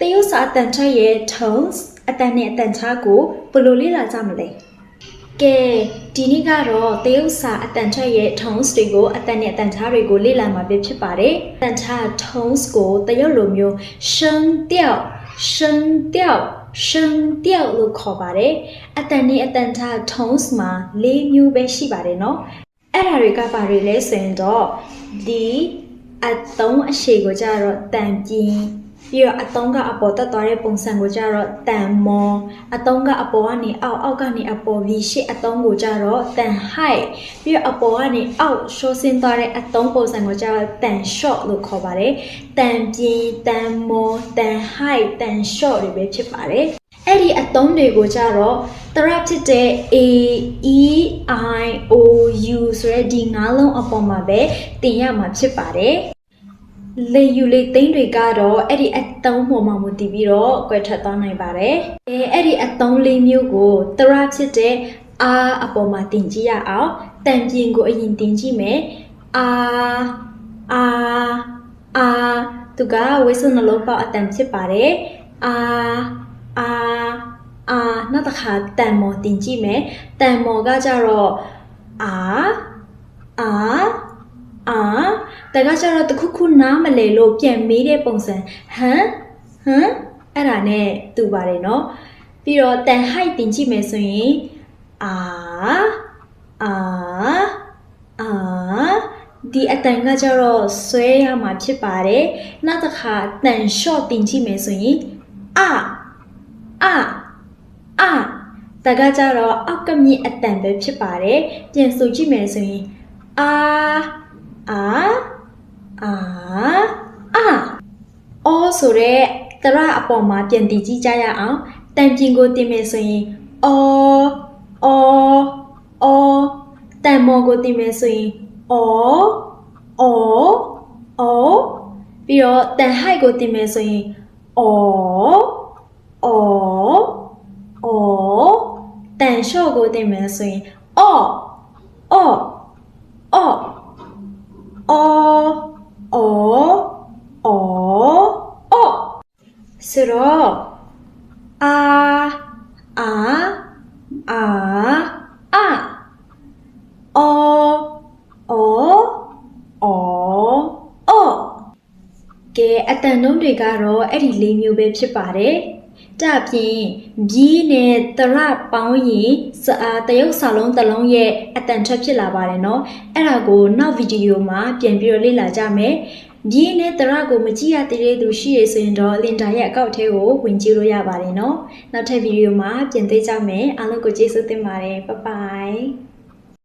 တရုတ်စာအတန်ချရဲ့ tones အတန်နဲ့အတန်ချကိုဘယ်လိုလေ့လာကြမလဲကဲဒီနေ့ကတော့တရုတ်စာအတန်ချရဲ့ tones တွေကိုအတန်နဲ့အတန်ချတွေကိုလေ့လာမှာဖြစ်ပါတယ်အတန်ချ tones ကိုတရုတ်လိုမျိုးရှင်း调ရှင်း调ရှင်တျောက်လို့ခေါ်ပါတယ်အတန်နဲ့အတန်ထား tones မှာ၄မျိုးပဲရှိပါတယ်နော်အဲ့ဒါတွေကဘာတွေလဲဆိုရင်တော့ဒီအသုံးအရှိကိုကြတော့တန်ပြင်း ပြီးတော့အတုံးကအပေါ်တက်သွားတဲ့ပုံစံကိုကြတော့တန်မောအတုံးကအပေါ်ကနေအောက်အောက်ကနေအပေါ်ပြီးရှေ့အတုံးကိုကြတော့တန် height ပြီးတော့အပေါ်ကနေအောက်ရှော့ဆင်းသွားတဲ့အတုံးပုံစံကိုကြတော့တန် short လို့ခေါ်ပါတယ်တန်ပြင်းတန်မောတန် height တန် short တွေပဲဖြစ်ပါတယ်အဲ့ဒီအတုံးတွေကိုကြတော့တရဖြစ်တဲ့ A E I O U ဆိုတဲ့ဒီငါးလုံးအပေါ်မှာပဲတင်ရမှာဖြစ်ပါတယ် လေယူလေသိန်းတွေကတော့အဲ့ဒီအတုံးပေါ်မှာမူတည်ပြီးတော့ကွဲထွက်သွားနိုင်ပါတယ်။အဲအဲ့ဒီအတုံးလေးမျိုးကိုတရဖြစ်တဲ့အာအပေါ်မှာတင်ကြည့်ရအောင်။တန်ပြင်ကိုအရင်တင်ကြည့်မယ်။အာအာအာသူကဝိဆုနှလုံးပေါက်အတန်ဖြစ်ပါတယ်။အာအာအာနောက်တစ်ခါတန်မော်တင်ကြည့်မယ်။တန်မော်ကကြတော့အာအာအာ တခါကျတော့တခုခုနားမလည်လို့ပြန်မေးတဲ့ပုံစံဟမ်ဟမ်အဲ့ဒါနဲ့တူပါတယ်နော်ပြီးတော့တန်ဟိုက်တင်ကြည့်မယ်ဆိုရင်အာအာအာဒီအတန်ကကျတော့ဆွဲရမှာဖြစ်ပါတယ်နောက်တစ်ခါတန်ရှော့တင်ကြည့်မယ်ဆိုရင်အာအာအာတကကြတော့အောက်ကမြင့်အတန်ပဲဖြစ်ပါတယ်ပြန်ဆိုကြည့်မယ်ဆိုရင်အာအာ အာအာအော်ဆိုတဲ့တရအပေါ်မှာပြန်တည်ကြည့်ကြရအောင်တန်ပြင်ကိုတင်မယ်ဆိုရင်အော်အော်အော်တန်မော်ကိုတင်မယ်ဆိုရင်အော်အော်အော်ပြီးတော့တန်ဟိုက်ကိုတင်မယ်ဆိုရင်အော်အော်အော်တန်လျှော့ကိုတင်မယ်ဆိုရင်အော်အော်အော်အော်အော်အော်အော် ဆိုတော့အာအာအာအာအောအောအောအောကဲအတန်နှုံးတွေကတော့အဲ့ဒီ၄မျိုးပဲဖြစ်ပါတယ်တဖြင့်ဘီးနဲ့တရပေါင်းရင်စအာတရုတ်စာလုံးတစ်လုံးရဲ့အတန်ထွက်ဖြစ်လာပါတယ်နော်အဲ့ဒါကိုနောက်ဗီဒီယိုမှာပြန်ပြီးတော့လေ့လာကြမယ်ဒီနဲ့တရကိုမကြည့်ရသေးတဲ့သူရှိရဆိုရင်တော့လင်တာရဲ့အကောက်ထဲကိုဝင်ကြည့်လို့ရပါတယ်နော်နောက်ထပ်ဗီဒီယိုမှာပြန်သေးကြမယ်အားလုံးကိုကျေးဇူးတင်ပါတယ်ဘိုင်ဘိုင်